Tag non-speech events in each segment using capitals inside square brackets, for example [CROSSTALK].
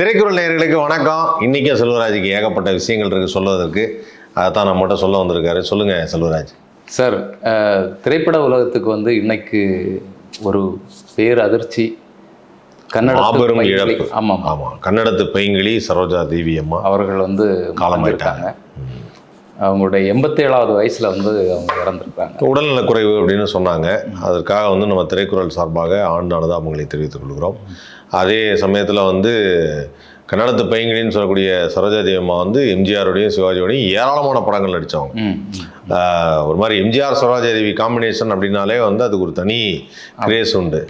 திரைக்குறள் நேயர்களுக்கு வணக்கம். இன்னைக்கும் செல்வராஜுக்கு ஏகப்பட்ட விஷயங்கள் இருக்கு சொல்வதற்கு. அதைத்தான் நம்ம மட்டும் சொல்ல வந்திருக்காரு. சொல்லுங்க செல்வராஜ். சார் திரைப்பட உலகத்துக்கு வந்து இன்னைக்கு ஒரு பேர் அதிர்ச்சி. மாபெரும் இழப்பு. ஆமாம் ஆமா. கன்னடத்து பைங்கிளி சரோஜா தேவி அம்மா. அவர்கள் வந்து காலமாயிட்டாங்க. அவங்களுடைய எண்பத்தேழாவது வயசுல வந்து அவங்க இறந்துருக்காங்க. உடல்நலக்குறைவு அப்படின்னு சொன்னாங்க. அதற்காக வந்து நம்ம திரைக்குறள் சார்பாக ஆண்டு அனுதாபங்களை தெரிவித்துக் கொள்கிறோம். அதே சமயத்தில் வந்து கன்னடத்து பையங்களின்னு சொல்லக்கூடிய சரோஜா தேவி அம்மா வந்து எம்ஜிஆரோடையும் சிவாஜியோடையும் ஏராளமான படங்கள் நடித்தவங்க. ஒரு மாதிரி எம்ஜிஆர் சரோஜா தேவி காம்பினேஷன் அப்படின்னாலே வந்து அதுக்கு ஒரு தனி கிரேஸ் உண்டு.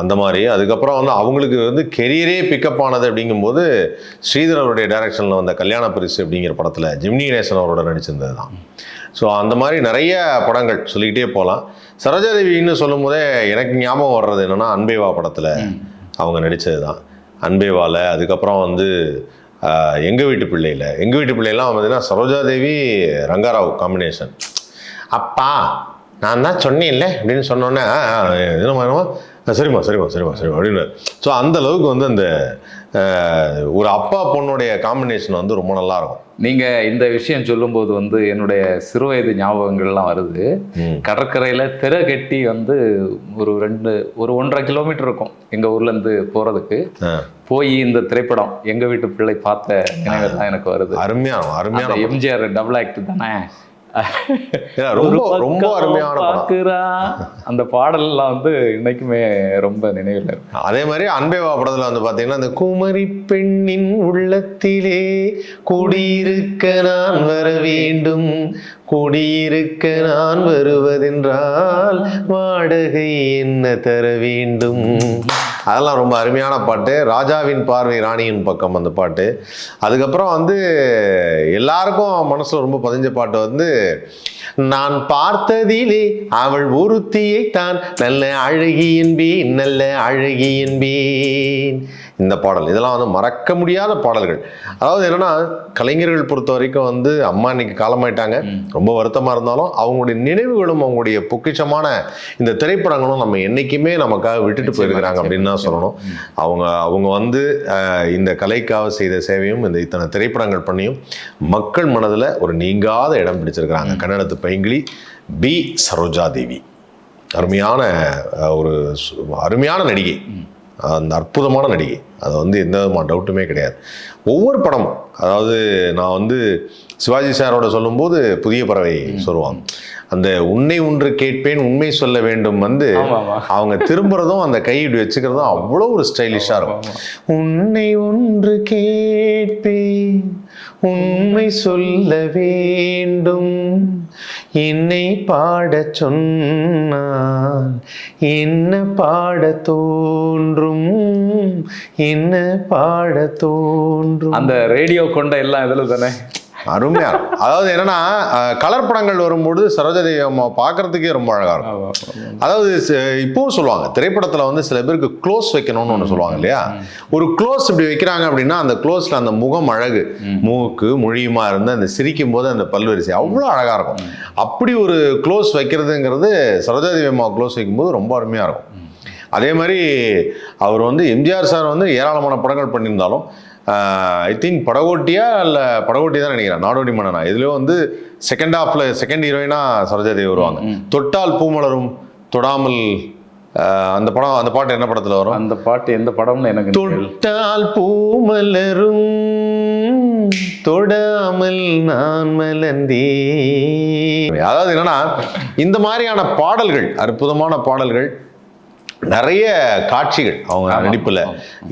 அந்த மாதிரி. அதுக்கப்புறம் வந்து அவங்களுக்கு வந்து கெரியரே பிக்கப் ஆனது அப்படிங்கும்போது ஸ்ரீதர் அவருடைய டைரக்ஷனில் வந்த கல்யாண பரிசு அப்படிங்கிற படத்தில் ஜிம்னி கணேசன் அவரோட நடிச்சிருந்தது தான். ஸோ அந்த மாதிரி நிறைய படங்கள் சொல்லிக்கிட்டே போகலாம் சரோஜாதேவின்னு சொல்லும் போதே எனக்கு ஞாபகம் வர்றது என்னென்னா அன்பேவா படத்தில் அவங்க நடித்தது தான். அன்பேவால அதுக்கப்புறம் வந்து எங்கள் வீட்டு பிள்ளையில். எங்கள் வீட்டு பிள்ளைலாம் பார்த்தீங்கன்னா சரோஜாதேவி ரங்காராவ் காம்பினேஷன் அப்பா நான் தான் சொன்னேன்ல அப்படின்னு சொன்னோன்னே "ஆ, சரிம்மா சரிம்மா சரிம்மா சரிம்மா அப்படின்னு ஸோ அந்த அளவுக்கு வந்து அந்த ஒரு அப்பா பொண்ணுடைய காம்பினேஷன் வந்து ரொம்ப நல்லாயிருக்கும் இருக்கும் நீங்க இந்த விஷயம் சொல்லும்போது வந்து என்னுடைய சிறுவயது ஞாபகங்கள்லாம் வருது. கடற்கரையில திரை கட்டி வந்து ஒரு ரெண்டு ஒரு ஒன்றரை கிலோமீட்டர் இருக்கும் எங்க ஊர்ல இருந்து போறதுக்கு ஆ. போய் இந்த திரைப்படம் எங்க வீட்டு பிள்ளை பார்த்த நினைவெல்லாம் எனக்கு வருது அருமையான அருமையான. எம்ஜிஆர் டபுள் ஆக்ட் தானே ரொம்ப ரொம்ப அருமையான படம். பார்க்கிறா. அந்த பாடல்லாம் வந்து இன்னைக்குமே ரொம்ப நினைவில் இருக்கு. அதே மாதிரி அன்பேவா படத்துல வந்து பாத்தீங்கன்னா அந்த குமரி பெண்ணின் உள்ளத்திலே குடியிருக்க நான் வர வேண்டும். குடியிருக்க நான் வருவதென்றால் வாடகை என்ன தர வேண்டும்? அதெல்லாம் ரொம்ப அருமையான பாட்டு. ராஜாவின் பார்வை ராணியின் பக்கம் அந்த பாட்டு. அதுக்கப்புறம் வந்து எல்லாருக்கும் மனசில் ரொம்ப பதிஞ்ச பாட்டு வந்து நான் பார்த்ததிலே அவள் ஒருத்தியை தான் நல்ல அழகி என்பேன் நல்ல அழகி என்பேன். இந்த பாடல். இதெல்லாம் வந்து மறக்க முடியாத பாடல்கள். அதாவது என்னன்னா கலைஞர்கள் பொறுத்த வரைக்கும் வந்து அம்மா இன்னைக்கு காலமாயிட்டாங்க. ரொம்ப வருத்தமா இருந்தாலும் அவங்களுடைய நினைவுகளும் அவங்களுடைய பொக்கிஷமான இந்த திரைப்படங்களும் நம்ம என்னைக்குமே நமக்காக விட்டுட்டு போயிருக்கிறாங்க அப்படின்னு தான் சொல்லணும். அவங்க அவங்க வந்து இந்த கலைக்காக செய்த சேவையும் இந்த இத்தனை திரைப்படங்கள் பண்ணியும் மக்கள் மனதில் ஒரு நீங்காத இடம் பிடிச்சிருக்கிறாங்க. கன்னடத்து பைங்கிளி பி. சரோஜா தேவி. அருமையான ஒரு அருமையான நடிகை. அந்த அற்புதமான நடிகை. அது வந்து எந்த விதமான டவுட்டுமே கிடையாது. ஒவ்வொரு படமும் அதாவது நான் வந்து சிவாஜி சாரோட சொல்லும்போது புதிய பறவை சொல்லுவாங்க. அந்த உன்னை ஒன்று கேட்பேன் உண்மை சொல்ல வேண்டும் வந்து. அவங்க திரும்புறதும் அந்த கை இப்படி வச்சுக்கிறதும் அவ்வளோ ஒரு ஸ்டைலிஷாக இருக்கும். உன்னை ஒன்று கேட்பேன் உண்மை சொல்ல வேண்டும். என்னை பாடச் சொன்னால் என்ன பாட தோன்றும்? என்ன பாட தோன்றும்? அந்த ரேடியோ கொண்ட எல்லாம் இதில் தானே அருமையா. அதாவது என்னன்னா கலர் படங்கள் வரும்போது சரோஜாதேவி அம்மா பார்க்கறதுக்கே ரொம்ப அழகா இருக்கும். அதாவது இப்பவும் சொல்லுவாங்க திரைப்படத்துல வந்து சில பேருக்கு க்ளோஸ் வைக்கணும்னு ஒன்று சொல்லுவாங்க இல்லையா? ஒரு க்ளோஸ் இப்படி வைக்கிறாங்க அப்படின்னா அந்த க்ளோஸ்ல அந்த முகம் அழகு மூக்கு மொழியுமா இருந்து அந்த சிரிக்கும் போது அந்த பல்வரிசை அவ்வளோ அழகா இருக்கும். அப்படி ஒரு க்ளோஸ் வைக்கிறதுங்கிறது சரோஜாதேவி அம்மா க்ளோஸ் வைக்கும்போது ரொம்ப அருமையா இருக்கும். அதே மாதிரி அவர் வந்து எம்ஜிஆர் சார் வந்து ஏராளமான படங்கள் பண்ணியிருந்தாலும் ஐ திங்க் படகோட்டியா இல்லை படகோட்டி தான் நினைக்கிறேன். நாடோடி மன்னனா. இதுலேயும் வந்து செகண்ட் ஹாஃப்ல செகண்ட் ஹீரோயினா சரோஜாதேவி வருவாங்க. தொட்டால் பூமலரும் தொடாமல் அந்த படம் அந்த பாட்டு என்ன படத்துல வரும்? அந்த பாட்டு எந்த படம்னு எனக்கு. தொட்டால் பூமலரும் தொடாமல் நான் மலர்ந்தேன். அதாவது என்னன்னா இந்த மாதிரியான பாடல்கள் அற்புதமான பாடல்கள் நிறைய காட்சிகள் அவங்க நடிப்புல.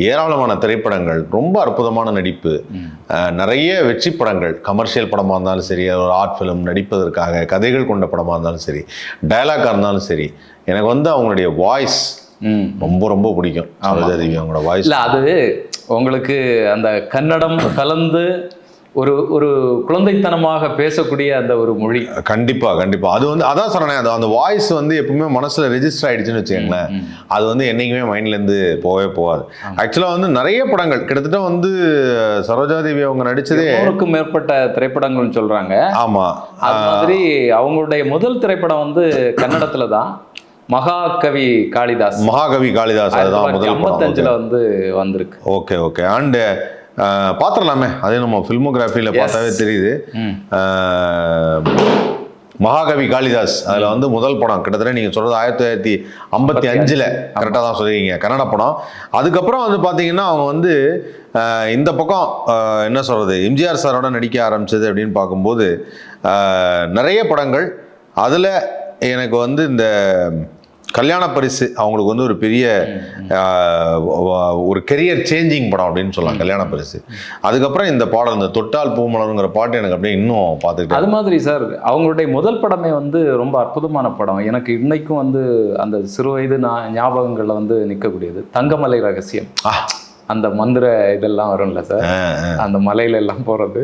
ஏராளமான திரைப்படங்கள் ரொம்ப அற்புதமான நடிப்பு. நிறைய வெற்றி படங்கள் கமர்ஷியல் படமா இருந்தாலும் சரி ஒரு ஆர்ட் ஃபிலிம் நடிப்பதற்காக கதைகள் கொண்ட படமா இருந்தாலும் சரி டயலாக்காக இருந்தாலும் சரி எனக்கு வந்து அவங்களுடைய வாய்ஸ். ரொம்ப ரொம்ப பிடிக்கும். அவங்களோட வாய்ஸ் இல்ல அது உங்களுக்கு அந்த கன்னடம் கலந்து ஒரு ஒரு குழந்தைத்தனமாக பேசக்கூடிய அந்த ஒரு மொழி. கண்டிப்பா கண்டிப்பா. அது வந்து அதான் சொல்றேன் அது அந்த வாய்ஸ் வந்து எப்பவுமே மனசுல ரெஜிஸ்டர் ஆயிடுச்சுன்னு வச்சுக்கோங்களேன். அது வந்து என்னைக்குமே மைண்ட்ல இருந்து போகவே போகாது. ஆக்சுவலா வந்து நிறைய படங்கள் கிட்டத்தட்ட வந்து சரோஜாதேவி அவங்க நடிச்சதே நூறுக்கும் மேற்பட்ட திரைப்படங்கள்னு சொல்றாங்க. ஆமா. அது மாதிரி அவங்களுடைய முதல் திரைப்படம் வந்து கன்னடத்துல தான். மகாகவி காளிதாஸ். மகாகவி காளிதாஸ் அதுதான் முதல் ஐம்பத்தஞ்சுல வந்து வந்திருக்கு. Okay okay. அண்ட் பார்த்துடலாமே அதே நம்ம ஃபில்மோகிராஃபியில் பார்த்தாவே தெரியுது. மகாகவி காளிதாஸ். அதில் வந்து முதல் படம். கிட்டத்தட்ட நீங்கள் சொல்கிறது ஆயிரத்தி தொள்ளாயிரத்தி ஐம்பத்தி அஞ்சில் கரெக்டாக தான் சொல்லியிருக்கீங்க கன்னட படம். அதுக்கப்புறம் வந்து பார்த்தீங்கன்னா அவங்க வந்து இந்த பக்கம் என்ன சொல்கிறது எம்ஜிஆர் சாரோட நடிக்க ஆரம்பிச்சது அப்படின்னு பார்க்கும்போது நிறைய படங்கள். அதில் எனக்கு வந்து இந்த கல்யாண பரிசு அவங்களுக்கு வந்து ஒரு பெரிய ஒரு கெரியர் சேஞ்சிங் படம் அப்படின்னு சொல்லலாம் கல்யாண பரிசு. அதுக்கப்புறம் இந்த பாடல் இந்த தொட்டால் பூமலருங்கிற பாட்டு எனக்கு அப்படியே இன்னும் பார்த்துக்கிட்டே அது மாதிரி சார் அவங்களுடைய முதல் படமே வந்து ரொம்ப அற்புதமான படம். எனக்கு இன்னைக்கும் வந்து அந்த சிறு வயது நான் ஞாபகங்கள்ல வந்து நிற்கக்கூடியது. தங்கமலை ரகசியம். அந்த மந்திர இதெல்லாம் வரும்ல சார். அந்த மலையில எல்லாம் போறது.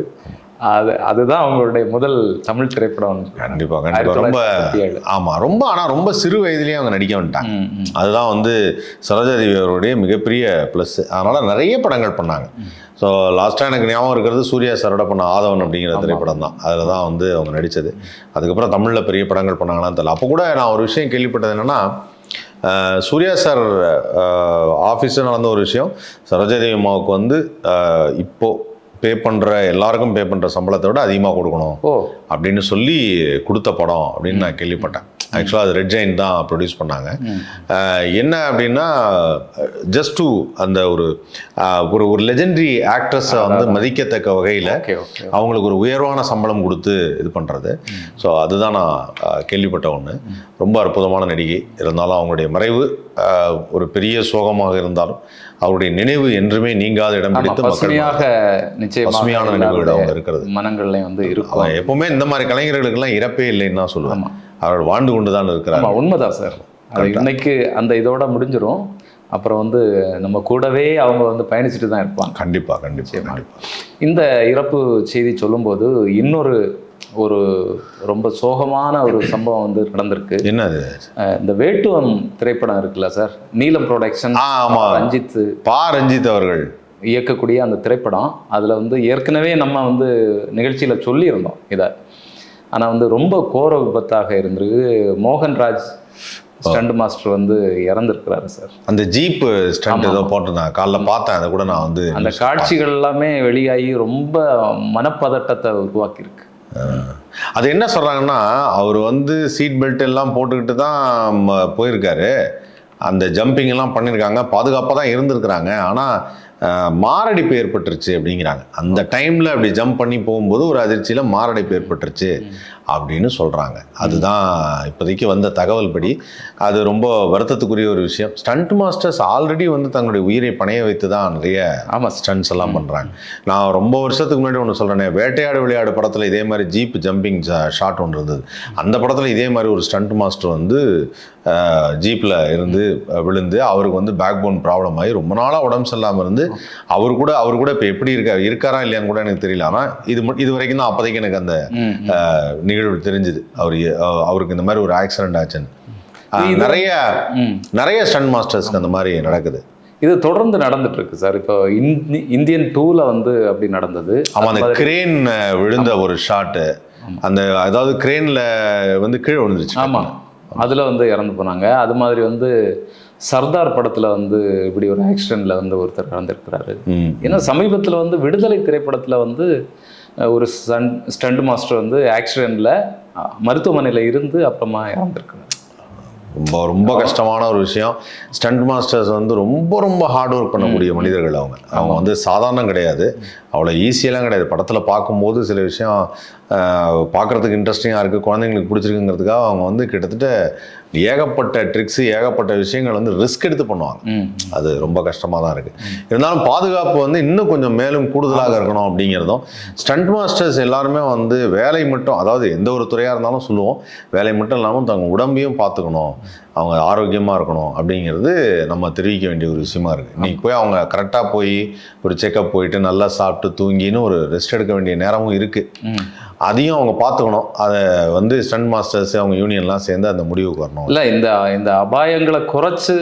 அது அதுதான் அவங்களுடைய முதல் தமிழ் திரைப்படம். கண்டிப்பா ஆயிரத்தி கண்டிப்பா ரொம்ப தொள்ளாயிரத்தி ஏழு. ஆமா ரொம்ப ஆனா ரொம்ப சிறு வயதிலேயே அவங்க நடிக்க வந்துட்டாங்க. அதுதான் வந்து சரோஜாதேவி அவருடைய மிகப்பெரிய ப்ளஸ் அதனால நிறைய படங்கள் பண்ணாங்க. ஸோ லாஸ்ட்டாக எனக்கு ஞாபகம் இருக்கிறது சூர்யா சாரோட பண்ண ஆதவன் அப்படிங்கிற திரைப்படம் தான் அதில் தான் வந்து அவங்க நடித்தது அதுக்கப்புறம் தமிழில் பெரிய படங்கள் பண்ணாங்களான்னு தெரியல. அப்போ கூட நான் ஒரு விஷயம் கேள்விப்பட்டது என்னன்னா சூர்யா சார் ஆஃபீஸில் நடந்த ஒரு விஷயம். சரோஜாதேவி அம்மாவுக்கு வந்து அஹ், இப்போ பே பண்ணுற எல்லாருக்கும் பே பண்ணுற சம்பளத்தை விட அதிகமாக கொடுக்கணும். அப்படின்னு சொல்லி கொடுத்த படம் அப்படின்னு நான் கேள்விப்பட்டேன். ஆக்சுவலாக அது ரெட் ஜெயின் தான் ப்ரொடியூஸ் பண்ணாங்க. என்ன அப்படின்னா ஜஸ்ட் டு அந்த ஒரு ஒரு ஒரு லெஜெண்டரி ஆக்ட்ரஸை வந்து மதிக்கத்தக்க வகையில் அவங்களுக்கு ஒரு உயர்வான சம்பளம் கொடுத்து இது பண்ணுறது ஸோ அதுதான் நான் கேள்விப்பட்ட ஒன்று ரொம்ப அற்புதமான நடிகை. இருந்தாலும் அவங்களுடைய மறைவு ஒரு பெரிய சோகமாக இருந்தாலும் அவருடைய நினைவு என்றுமே நீங்காத இடம் பிடித்து பசுமையாக நிச்சயமாக பசுமையான நினைவுகள் அவங்க இருக்கிறது. மனங்கள்லயும் வந்து இருக்கும். எப்பவுமே இந்த மாதிரி கலைஞர்களுக்கெல்லாம் இறப்பே இல்லைன்னு தான் சொல்லுவேன். அவர்கள் வாழ்ந்து கொண்டு தான் இருக்கிறார் உண்மைதான் சார். அது இன்னைக்கு அந்த இதோட முடிஞ்சிரும். அப்புறம் வந்து நம்ம கூடவே அவங்க வந்து பயணிச்சுட்டு தான் இருப்பாங்க. கண்டிப்பா கண்டிப்பா கண்டிப்பா. இந்த இறப்பு செய்தி சொல்லும்போது இன்னொரு ஒரு ரொம்ப சோகமான ஒரு சம்பவம் வந்து நடந்திருக்கு. என்னது? இந்த வேட்டுவம் திரைப்படம் இருக்குல்ல சார்? நீலம் ப்ரொடக்ஷன். ரஞ்சித். பா ரஞ்சித் அவர்கள். இயக்கக்கூடிய அந்த திரைப்படம். அதில் வந்து ஏற்கனவே நம்ம வந்து நிகழ்ச்சியில் சொல்லியிருந்தோம் இதை. ஆனால் வந்து ரொம்ப கோர விபத்தாக இருந்திருக்கு. மோகன்ராஜ் ஸ்டண்ட் மாஸ்டர் வந்து இறந்துருக்கிறாரு சார். அந்த ஜீப் ஸ்டண்ட் ஏதோ போட்டிருந்தாங்க காலைல பார்த்தேன். அதை கூட நான் வந்து அந்த காட்சிகள் எல்லாமே வெளியாகி ரொம்ப மனப்பதட்டத்தை உருவாக்கியிருக்கு. அது என்ன சொல்றாங்கன்னா அவர் வந்து சீட் பெல்ட் எல்லாம் போட்டுக்கிட்டு தான் போயிருக்காரு. அந்த ஜம்பிங் எல்லாம் பண்ணியிருக்காங்க. பாதுகாப்பாக தான் இருந்திருக்கிறாங்க. ஆனால் மாரடைப்பு ஏற்பட்டுருச்சு அப்படிங்கிறாங்க. அந்த டைமில் அப்படி ஜம்ப் பண்ணி போகும்போது ஒரு அதிர்ச்சியில் மாரடைப்பு ஏற்பட்டுருச்சு அப்படின்னு சொல்கிறாங்க அதுதான் இப்போதைக்கு வந்த தகவல் படி அது ரொம்ப வருத்தத்துக்குரிய ஒரு விஷயம். ஸ்டண்ட் மாஸ்டர்ஸ் ஆல்ரெடி வந்து தங்களுடைய உயிரை பணைய வைத்து தான் நிறைய ஆமாம் ஸ்டண்ட்ஸ் எல்லாம் பண்ணுறாங்க நான் ரொம்ப வருஷத்துக்கு முன்னாடி ஒன்று சொல்கிறேனே வேட்டையாடு விளையாடு படத்தில் இதே மாதிரி ஜீப் ஜம்பிங் ஷாட் ஒன்று இருந்தது. அந்த படத்தில் இதே மாதிரி ஒரு ஸ்டண்ட் மாஸ்டர் வந்து ஜீப்பில் இருந்து விழுந்து அவருக்கு வந்து பேக் போன் ப்ராப்ளம் ஆகி ரொம்ப நாளாக உடம்பு சரியில்லாமல் இருந்து அவர் கூட அவர் கூட இப்போ எப்படி இருக்கார்? இருக்காரா இல்லையான்னு கூட எனக்கு தெரியல. ஆனால் இது இது வரைக்கும் தான் அப்போதைக்கு எனக்கு அந்த நிகழ்வு தெரிஞ்சுது. அவர் அவருக்கு இந்த மாதிரி ஒரு ஆக்சிடென்ட் ஆச்சுன்னு. நிறைய நிறைய ஸ்டண்ட் மாஸ்டர்ஸ்க்கு அந்த மாதிரி நடக்குது. இது தொடர்ந்து நடந்துட்டு இருக்கு சார். இப்போ இந்தி- இந்தியன் டூல வந்து அப்படி நடந்தது. ஆமா அந்த கிரேன் விழுந்த ஒரு ஷாட்டு அந்த அதாவது கிரேன்ல வந்து கீழே விழுந்துருச்சு. ஆமா. அதுல வந்து இறந்து போனாங்க. அது மாதிரி வந்து சர்தார் படத்துல வந்து இப்படி ஒரு ஆக்சிடென்ட்ல வந்து ஒருத்தர் இறந்துருக்கிறாரு. ம். ஏன்னா சமீபத்துல வந்து விடுதலை திரைப்படத்துல வந்து ஒரு ஸ்டண்ட் மாஸ்டர் வந்து ஆக்சிடென்ட்ல மருத்துவமனையில இருந்து அப்புறமா இறந்துருக்கிறாரு. ரொம்ப ரொம்ப கஷ்டமான ஒரு விஷயம். ஸ்டண்ட் மாஸ்டர்ஸ் வந்து ரொம்ப ரொம்ப ஹார்ட் ஒர்க் பண்ணக்கூடிய மனிதர்கள் அவங்க. அவங்க வந்து சாதாரணம் கிடையாது. அவ்வளோ ஈஸியெல்லாம் கிடையாது. படத்தில் பார்க்கும்போது சில விஷயம் பார்க்குறதுக்கு இன்ட்ரெஸ்டிங்காக இருக்குது குழந்தைங்களுக்கு பிடிச்சிருக்குங்கிறதுக்காக அவங்க வந்து கிட்டத்தட்ட ஏகப்பட்ட ட்ரிக்ஸு ஏகப்பட்ட விஷயங்கள் வந்து ரிஸ்க் எடுத்து பண்ணுவாங்க. அது ரொம்ப கஷ்டமாக தான் இருக்குது இருந்தாலும் பாதுகாப்பு வந்து இன்னும் கொஞ்சம் மேலும் கூடுதலாக இருக்கணும் அப்படிங்கிறதும் ஸ்டண்ட் மாஸ்டர்ஸ் எல்லாருமே வந்து வேலை மட்டும் அதாவது எந்த ஒரு துறையாக இருந்தாலும் சொல்லுவோம் வேலை மட்டும் இல்லாமல் தங்க உடம்பையும் பார்த்துக்கணும். அவங்க ஆரோக்கியமாக இருக்கணும் அப்படிங்கிறது நம்ம தெரிவிக்க வேண்டிய ஒரு விஷயமா இருக்குது இன்னைக்கு போய் அவங்க கரெக்டாக போய் ஒரு செக்கப் போயிட்டு நல்லா சாப்பிட்டு தூங்கின்னு ஒரு ரெஸ்ட் எடுக்க வேண்டிய நேரமும் இருக்குது அதையும் அவங்க பார்த்துக்கணும். அதை வந்து ஸ்டண்ட் மாஸ்டர்ஸ் அவங்க யூனியன்லாம் சேர்ந்து அந்த முடிவுக்கு வரணும். இல்ல இந்த இந்த அபாயங்களை குறைச்சு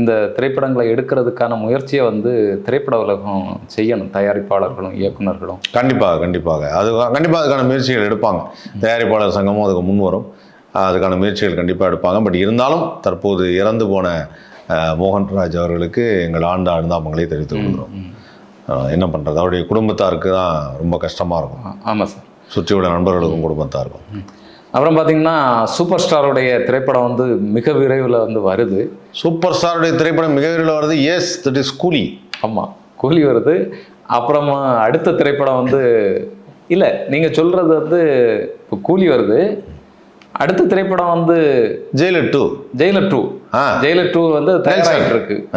இந்த திரைப்படங்களை எடுக்கிறதுக்கான முயற்சியை வந்து திரைப்பட உலகம் செய்யணும். தயாரிப்பாளர்களும் இயக்குனர்களும் கண்டிப்பாக கண்டிப்பாக. அது கண்டிப்பாக அதுக்கான முயற்சிகள் எடுப்பாங்க. தயாரிப்பாளர் சங்கமும் அதுக்கு முன் வரும். அதுக்கான முயற்சிகள் கண்டிப்பாக எடுப்பாங்க. பட் இருந்தாலும் தற்போது இறந்து போன மோகன்ராஜ் அவர்களுக்கு எங்கள் ஆண்டு அனுதாபங்களை தெரிவித்துக் கொள்கிறோம். என்ன பண்றது? அவருடைய குடும்பத்தாருக்கு தான் ரொம்ப கஷ்டமா இருக்கும். ஆ- ஆமா சார். சுற்றியுள்ள நண்பர்களுக்கும் குடும்பத்தாருக்கும் அப்புறம் பார்த்தீங்கன்னா சூப்பர் ஸ்டாருடைய திரைப்படம் வந்து மிக விரைவில் வந்து வருது. சூப்பர் ஸ்டாருடைய திரைப்படம் மிக விரைவில் வருது. எஸ் தட் இஸ் கூலி ஆமாம் கூலி வருது. அப்புறமா அடுத்த திரைப்படம் வந்து இல்லை நீங்கள் சொல்கிறது வந்து இப்போ கூலி வருது. அடுத்த திரைப்படம் வந்து Jailer two Jailer two. Jailer two வந்து தயாராகிட்டு இருக்கு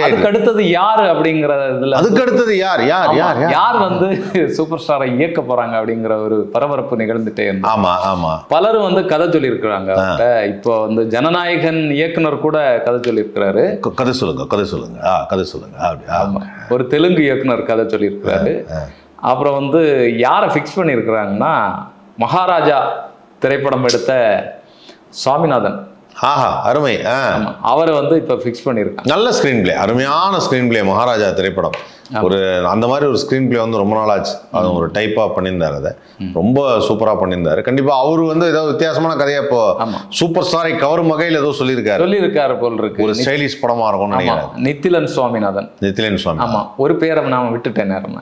அதுக்கு அடுத்தது யாரு அப்படிங்கிற இதுல அதுக்கு அடுத்தது யார்? யார்? யார்? யார்? வந்து சூப்பர் ஸ்டாரை இயக்க போறாங்க அப்படிங்கிற ஒரு பரபரப்பு நிகழ்ந்துட்டே இருந்தது. ஆமா ஆமா. பலரும் வந்து கதை சொல்லியிருக்கிறாங்க அவர்கிட்ட. இப்போ வந்து ஜனநாயகன் இயக்குனர் கூட கதை சொல்லியிருக்கிறாரு. க- கதை சொல்லுங்க கதை சொல்லுங்க. கதை சொல்லுங்க. ஒரு தெலுங்கு இயக்குனர் கதை சொல்லியிருக்கிறாரு. அப்புறம் வந்து யாரை ஃபிக்ஸ் பண்ணியிருக்கிறாங்கன்னா மகாராஜா திரைப்படம் எடுத்த சுவாமிநாதன் ஆஹா அருமை. அவரை வந்து இப்போ ஃபிக்ஸ் பண்ணியிருக்காங்க. நல்ல ஸ்க்ரீன் பிளே அருமையான ஸ்க்ரீன் பிளே மகாராஜா திரைப்படம். ஒரு அந்த மாதிரி ஒரு ஸ்க்ரீன் பிளே வந்து ரொம்ப நாள் ஆச்சு. அது ஒரு டைப்பாக பண்ணியிருந்தார் அதை. ரொம்ப சூப்பராக பண்ணியிருந்தாரு. கண்டிப்பாக அவர் வந்து ஏதோ வித்தியாசமான கதையை இப்போ. சூப்பர் ஸ்டாரை கவரும் வகையில் ஏதோ சொல்லியிருக்காரு. சொல்லியிருக்காரு போல் இருக்கு. ஒரு ஸ்டைலிஷ் படமாக இருக்கும்னு நினைக்கிறேன். நித்திலன் சுவாமிநாதன். நிதிலன் சுவாமி. ஆமா ஒரு பேரை நாம விட்டுட்டேன் நேரம்.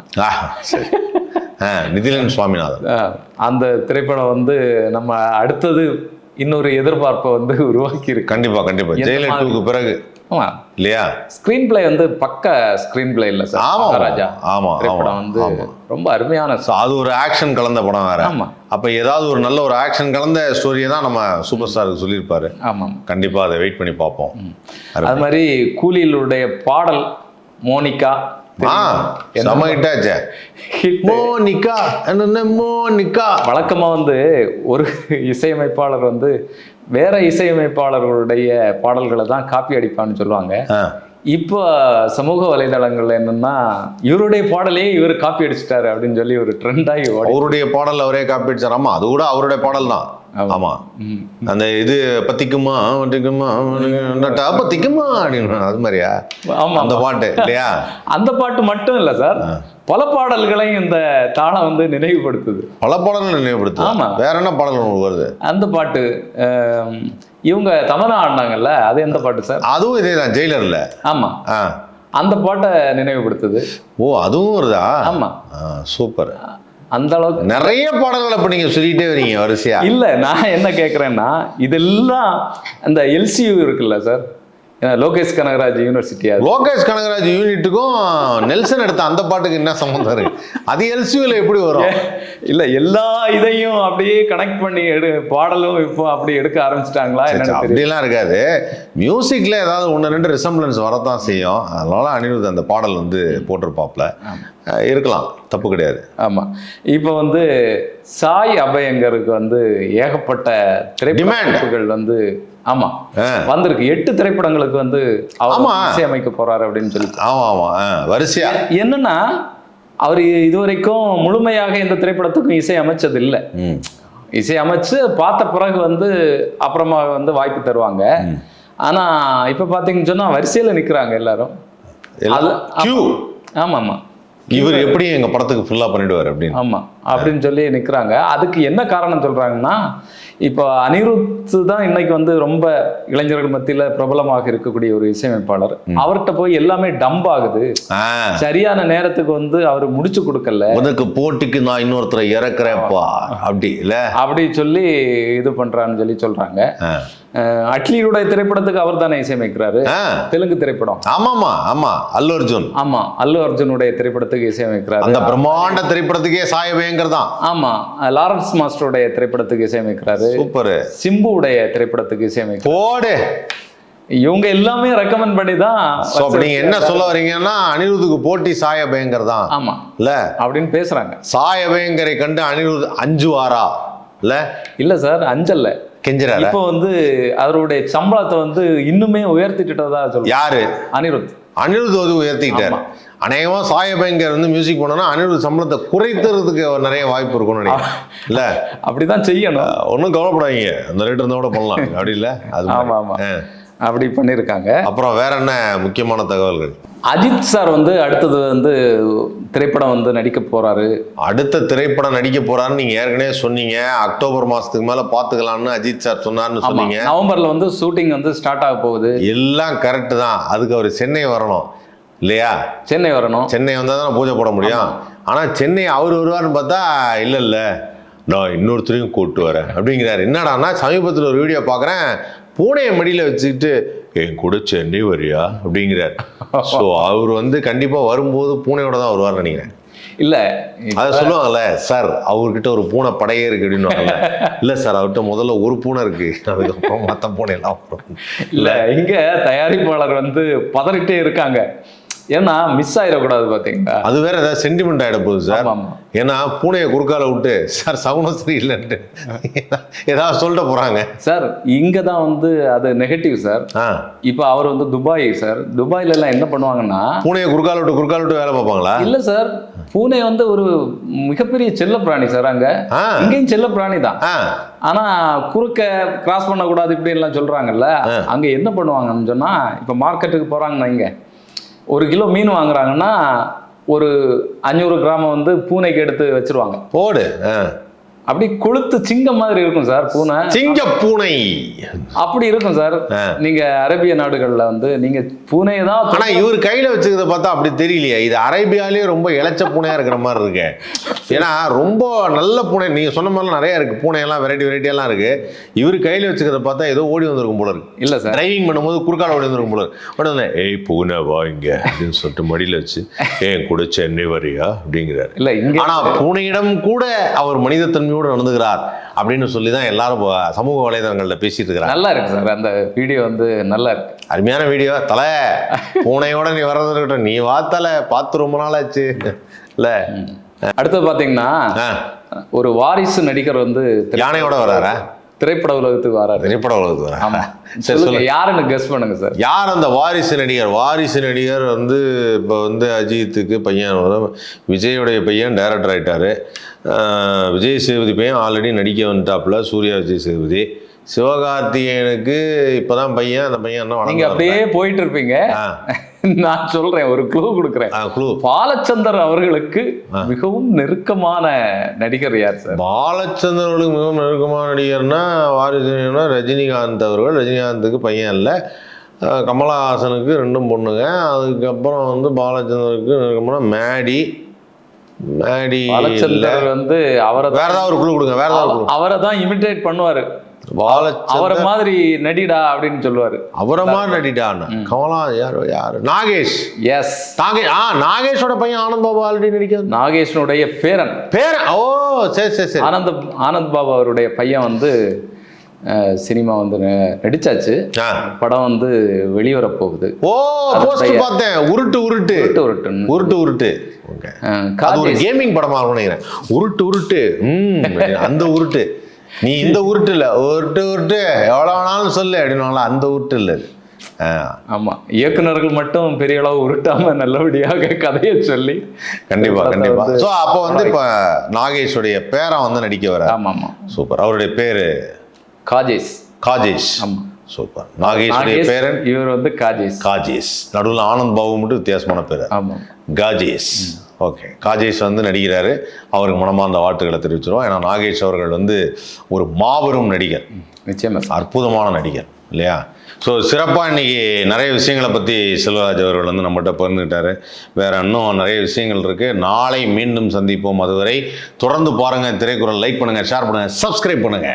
நிதிலன் சுவாமிநாதன். அந்த திரைப்படம் வந்து நம்ம அடுத்தது இன்னொரு எதிர்பார்ப்பை வந்து உருவாக்கி இருக்கு கண்டிப்பா. கண்டிப்பா? டூக்கு பிறகு. ஆமா. இல்லையா? ஸ்கிரீன் பிளே வந்து பக்க ஸ்கிரீன் பிளே இல்ல சார். ஆமா மகாராஜா. ஆமா ஆமா வந்து ரொம்ப அருமையான அது ஒரு ஆக்ஷன் கலந்த படம் வேற. ஆமா. அப்ப ஏதாவது ஒரு நல்ல ஒரு ஆக்ஷன் கலந்த ஸ்டோரியை தான் நம்ம சூப்பர் ஸ்டாருக்கு சொல்லியிருப்பாரு. ஆமா. கண்டிப்பா அதை வெயிட் பண்ணி பார்ப்போம். அது மாதிரி கூலியிலுடைய பாடல் மோனிகா வழக்கமா வந்து ஒரு இசையமைப்பாளர் வந்து வேற இசையமைப்பாளர்களுடைய பாடல்களை தான் காப்பி அடிப்பான்னு சொல்லுவாங்க. இப்போ சமூக வலைதளங்கள்ல என்னன்னா இவருடைய பாடலே இவர் காப்பி அடிச்சிட்டாரு அப்படின்னு சொல்லி ஒரு ட்ரெண்ட் ஆகி ஓடி. அவருடைய பாடல் அவரே காப்பி அடிச்சார். ஆமா அது கூட அவருடைய பாடல் தான். ஆமா. அந்த இது பத்திக்குமா பத்திக்குமா பத்திக்குமா அப்படின்னு அது மாதிரியா? ஆமா. அந்த பாட்டு இல்லையா? [LAUGHS] அந்த பாட்டு மட்டும் இல்ல சார். பல பாடல்களையும் இந்த தாளம் வந்து நினைவுபடுத்துது. பல பாடல்கள் நினைவுபடுத்து ஆமா. வேற என்ன பாடல்கள் உங்களுக்கு வருது? அந்த பாட்டு இவங்க தமிழா ஆடினாங்கல்ல அது எந்த பாட்டு சார்? அதுவும் இதே தான் ஜெயிலர்ல. ஆமா. அந்த பாட்டை நினைவுபடுத்துது. ஓ அதுவும் வருதா? ஆமா. சூப்பர். அந்த அளவுக்கு நிறைய பாடல்கள் அப்ப நீங்க சொல்லிட்டே வரீங்க வரிசையா. இல்ல நான் என்ன கேக்குறேன்னா இதெல்லாம் அந்த எல்சியூ இருக்குல்ல சார்? லோகேஷ் கனகராஜ் யூனிவர்சிட்டி லோகேஷ் கனகராஜ் யூனிட்டுக்கும் நெல்சன் எடுத்த அந்த பாட்டுக்கு என்ன சம்மந்தம் இருக்கு? அது எல்சியூல எப்படி வரும்? இல்ல எல்லா இதையும் அப்படியே கனெக்ட் பண்ணி எடு பாடலும் இப்போ அப்படி எடுக்க ஆரம்பிச்சிட்டாங்களா அப்படிலாம் இருக்காது. மியூசிக்ல ஏதாவது ஒன்று ரெண்டு ரிசம்பிளன்ஸ் வரத்தான் செய்யும். அதனால அனிருத் அந்த பாடல் வந்து போட்டிருப்பாப்ல. இருக்கலாம். தப்பு கிடையாது. ஆமா. இப்போ வந்து சாய் அபயங்கருக்கு வந்து ஏகப்பட்ட திரைப்படங்கள் வந்து ஆமா ஆ. வந்திருக்கு. எட்டு திரைப்படங்களுக்கு வந்து அவர். இசையமைக்க போறாரு அப்படின்னு சொல்லி ஆமா ஆமா. வரிசையா. என்னன்னா அவர் இதுவரைக்கும் முழுமையாக இந்த திரைப்படத்துக்கும் இசை அமைச்சது இல்லை இசை அமைச்சு பார்த்த பிறகு வந்து அப்புறமா வந்து வாய்ப்பு தருவாங்க. ஆனா இப்ப பாத்தீங்கன்னு சொன்னா வரிசையில நிக்கிறாங்க எல்லாரும். அது கியூ ஆமா ஆமா. இவர் எப்படி எங்க படத்துக்கு ஃபுல்லா பண்ணிடுவார் அப்படின்னு. ஆமா அப்படின்னு சொல்லி நிக்கிறாங்க. அதுக்கு என்ன காரணம் சொல்றாங்கன்னா இப்போ அனிருத் தான் இன்னைக்கு வந்து ரொம்ப இளைஞர்கள் மத்தியில பிரபலமாக இருக்கக்கூடிய ஒரு இசையமைப்பாளர். அவர்கிட்ட போய் எல்லாமே டம்ப் ஆகுது. சரியான நேரத்துக்கு வந்து அவர் முடிச்சு கொடுக்கல. உனக்கு போட்டிக்கு நான் இன்னொருத்தரை இறக்குறேன்ப்பா. அப்படி இல்ல? அப்படி சொல்லி இது பண்றான்னு சொல்லி சொல்றாங்க. அட்லியுடைய திரைப்படத்துக்கு அவர் தானே இசையமைக்கிறாரு. தெலுங்கு திரைப்படம். ஆமாமா ஆமா. அல்லு அர்ஜுன். ஆமா அல்லு அர்ஜுனுடைய திரைப்படத்துக்கு இசையமைக்கிறாரு. அந்த பிரம்மாண்ட திரைப்படத்துக்கே சாயபயங்கர் தான். ஆமா லாரன்ஸ் மாஸ்டருடைய திரைப்படத்துக்கு இசையமைக்கிறாரு. சூப்பர். சிம்புவுடைய திரைப்படத்துக்கு இசையமைக்கிறார். போடு. இவங்க எல்லாமே ரெக்கமெண்ட் பண்ணி தான் நீங்க என்ன சொல்ல வரீங்கன்னா அனிருத்துக்கு போட்டி சாயபயங்கர் தான். ஆமா. இல்ல. அப்படின்னு பேசுறாங்க. சாயபயங்கரை கண்டு அனிருத் அஞ்சுவாரா? இல்ல. இல்ல சார் அஞ்சல்ல. கெஞ்சிராரா இப்போ வந்து அவருடைய சம்பளத்தை வந்து இன்னுமே உயர்த்திட்டதா சொல்லுவாங்க யாரு? அனிருத். அனிருத் வந்து உயர்த்திக்கிட்டார். ஆமா. அநேகமா சாயபயங்கர் வந்து மியூசிக் பண்ணோம்னா அனிருத் சம்பளத்தை குறைத்துறதுக்கு நிறைய வாய்ப்பு இருக்கும்னு நினைக்கிறேன். இல்ல? அப்படிதான் செய்யணும். ஒன்றும் கவலைப்படாதீங்க. அந்த ரேட் இருந்தா கூட பண்ணலாம். [LAUGHS] அப்படி இல்ல? அது மாதிரி. ஆமா ஆமா. ஆ. அப்படி பண்ணியிருக்காங்க அப்புறம் வேற என்ன முக்கியமான தகவல்கள்? அஜித் சார் வந்து அடுத்தது வந்து திரைப்படம் வந்து நடிக்க போறாரு. அடுத்த திரைப்படம் நடிக்க போறாருன்னு நீங்க ஏற்கனவே சொன்னீங்க. அக்டோபர் மாசத்துக்கு மேல பாத்துக்கலாம்னு அஜித் சார் சொன்னார்னு சொன்னீங்க. நவம்பர்ல வந்து ஷூட்டிங் வந்து ஸ்டார்ட் ஆக போகுது. எல்லாம் கரெக்ட் தான். அதுக்கு அவர் சென்னை வரணும். இல்லையா? சென்னை வரணும். சென்னை வந்தால் தான் பூஜை போட முடியும். ஆனால் சென்னை அவர் வருவார்னு பார்த்தா இல்லை இல்லை. நான் இன்னொருத்தரையும் கூப்பிட்டு வரேன். அப்படிங்கிறாரு. என்னடான்னா சமீபத்தில் ஒரு வீடியோ பார்க்குறேன். பூனையை மடியில் வச்சுக்கிட்டு என் கூட சென்னை வரியா? அப்படிங்கிறார். ஸோ அவர் வந்து கண்டிப்பாக வரும்போது பூனையோட தான் வருவார்னு நினைக்கிறேன். இல்ல அதை சொல்லுவாங்கல்ல சார் அவர்கிட்ட ஒரு பூனை படையே இருக்கு அப்படின்னு இல்லை சார் அவர்கிட்ட முதல்ல ஒரு பூனை இருக்கு. அதுக்கப்புறம் மற்ற பூனை எல்லாம் இல்ல இங்க தயாரிப்பாளர் வந்து பதறிட்டே இருக்காங்க. ஏன்னா மிஸ் ஆயிடக்கூடாது பாத்தீங்களா? அது வேற ஏதாவது சென்டிமெண்ட் ஆகிட போகுது சார். ஏன்னா பூனையை குறுக்கால விட்டு சார் சகுனம் சரியில்லைன்ட்டு ஏதாவது சொல்லிட்டு போறாங்க. சார் இங்க தான் வந்து அது நெகட்டிவ் சார் இப்போ அவர் வந்து துபாய் சார் துபாயில எல்லாம் என்ன பண்ணுவாங்கன்னா பூனையை குறுக்கால விட்டு குறுக்கால விட்டு வேலை பார்ப்பாங்களா? இல்ல சார் பூனை வந்து ஒரு மிகப்பெரிய செல்ல பிராணி சார் அங்க. இங்கேயும் செல்ல பிராணி தான். ஆ. ஆனா குறுக்க கிராஸ் பண்ணக்கூடாது இப்படி எல்லாம் சொல்றாங்கல்ல அங்க என்ன பண்ணுவாங்கன்னு சொன்னா இப்ப மார்க்கெட்டுக்கு போறாங்கன்னா இங்க ஒரு கிலோ மீன் வாங்குறாங்கன்னா ஒரு அஞ்சூறு கிராம் வந்து பூனைக்கு எடுத்து வச்சிருவாங்க போடு ஆ. அப்படி கொளுத்து சிங்கம் மாதிரி இருக்கும் சார் பூனை. சிங்க பூனை. அப்படி இருக்கும் சார். நீங்க அரேபிய நாடுகள்ல வந்து நீங்க பூனையை தான் ஆனா இவர் கையில வச்சுக்கிறத பார்த்தா அப்படி தெரியலையே. இது அரேபியாலேயே ரொம்ப இளைச்ச பூனையா இருக்கிற மாதிரி இருக்கு. ஏன்னா ரொம்ப நல்ல பூனை. நீங்க சொன்ன மாதிரிலாம் நிறைய இருக்கு. பூனையெல்லாம் வெரைட்டி வெரைட்டியெல்லாம் இருக்கு. இவர் கையில வச்சுக்கிறத பார்த்தா ஏதோ ஓடி வந்திருக்கும் போல இருக்கு. இல்ல சார். டிரைவிங் பண்ணும்போது குறுக்கால ஓடி வந்திருக்கும் போல இருக்கு. உடனே ஏய் பூனை வா இங்க அப்படின்னு சொல்லிட்டு மடியில வச்சு ஏன் கூட சென்னை வரியா? அப்படிங்கிறாரு. இல்ல ஆனா பூனையிடம் கூட அவர் மனிதத்தன்மையோடு நடந்துகிறார் அப்படின்னு சொல்லி தான் எல்லாரும் சமூக வலைதளங்கள்ல பேசிட்டு இருக்கிறாங்க. நல்லா இருக்கு சார். அந்த வீடியோ வந்து நல்லா இருக்கு. அருமையான வீடியோ. தலை பூனையோட நீ வர்றது இருக்கட்டும். நீ வா தலை. பார்த்து ரொம்ப நாள் ஆச்சு இல்ல அடுத்து பாத்தீங்கன்னா ஆ, ஒரு வாரிசு நடிகர் வந்து யானையோட வராரா திரைப்பட உலகத்துக்கு வராரு. திரைப்பட உலகத்துக்கு வரா ஆமா. சரி சொல்லுங்க சொல்லு யாருன்னு கெஸ் பண்ணுங்க சார் யார் அந்த வாரிசு நடிகர்? வாரிசு நடிகர் வந்து இப்போ வந்து அஜித்துக்கு பையன் வரும். விஜயோடைய பையன் டைரக்டர் ஆயிட்டாரு. ஆஹ் விஜய் சேதுபதி பையன் ஆல்ரெடி நடிக்க வந்துட்டாப்புல சூர்யா விஜய் சேதுபதி. சிவகார்த்திகேயனுக்கு இப்போதான் பையன் அந்த பையன் என்ன நீங்க வளர்ந்து அப்படியே போயிட்டு இருப்பீங்க. நான் சொல்றேன் ஒரு க்ளூ கொடுக்குறேன். பாலச்சந்தர் அவர்களுக்கு மிகவும் நெருக்கமான நடிகர் யார் சார்? பாலச்சந்திரனுக்கு மிகவும் நெருக்கமான நடிகர்னா வாரிசு நடிகர்னா ரஜினிகாந்த் அவர்கள். ரஜினிகாந்துக்கு பையன் இல்லை கமலஹாசனுக்கு ரெண்டும் பொண்ணுங்க. அதுக்கப்புறம் வந்து பாலச்சந்தருக்கு நெருக்கமான மேடி. மேடி. பாலச்சந்தர் வந்து அவரை வேற ஏதாவது ஒரு குழு கொடுங்க வேற ஏதாவது குழு அவரை தான் இமிட்டேட் பண்ணுவாரு. அவரை மாதிரி நடிடா அப்படின்னு சொல்லுவாரு. அவரை மாதிரி நடிட்டான் கமலா யார் யார்? நாகேஷ். எஸ் நாகேஷ் ஆ நாகேஷோட பையன் ஆனந்த் பாபு ஆல்ரெடி நடிக்கிறது நாகேஷனுடைய பேரன். பேர ஓ சரி சரி சரி. ஆனந்த் ஆனந்த் பாபு அவருடைய பையன் வந்து சினிமா வந்து நடிச்சாச்சு. படம் வந்து வெளிவர போகுது. ஓ போஸ்ட் பார்த்தேன். உருட்டு உருட்டு. உருட்டு உருட்டுன்னு. உருட்டு உருட்டு. ஓகே. அது ஒரு கேமிங் படமா நினைக்கிறேன். உருட்டு உருட்டு. அந்த உருட்டு. நீ இந்த உருட்டு இல்ல உருட்டு உருட்டு. எவ்வளவு வேணாலும் சொல்லு அப்படின்னுவாங்களா? அந்த உருட்டு இல்ல இது. ஆ, ஆமா. இயக்குனர்கள் மட்டும் பெரிய அளவு உருட்டாம நல்லபடியாக கதையை சொல்லி கண்டிப்பா படத்தை கண்டிப்பா. வந்து- ஸோ அப்போ வந்து இப்ப நாகேஷுடைய பேரன் வந்து நடிக்க வர ஆமா ஆமா சூப்பர். அவருடைய பேரு? காஜேஸ். காஜேஷ். ஆமா. சூப்பர். நாகேஷுடைய நாகேஷ், பேரன்? இவர் வந்து காஜேஸ் காஜேஷ். நடுவில் ஆனந்த் பாபு மட்டும் வித்தியாசமான பேர். ஆமா காஜேஷ். ஓகே காஜேஷ் வந்து நடிக்கிறாரு. அவருக்கு மனமார்ந்த வாழ்த்துக்களை தெரிவிச்சிருவோம். ஏன்னா நாகேஷ் அவர்கள் வந்து ஒரு மாபெரும் நடிகர். நிச்சயமா சார். அற்புதமான நடிகர் இல்லையா? ஸோ சிறப்பாக இன்னைக்கு நிறைய விஷயங்களை பற்றி செல்வராஜ் அவர்கள் வந்து நம்மகிட்ட பகிர்ந்துக்கிட்டாரு. வேற இன்னும் நிறைய விஷயங்கள் இருக்கு. நாளை மீண்டும் சந்திப்போம். அதுவரை தொடர்ந்து பாருங்க. திரைக்குறள் லைக் பண்ணுங்க ஷேர் பண்ணுங்க சப்ஸ்கிரைப் பண்ணுங்க.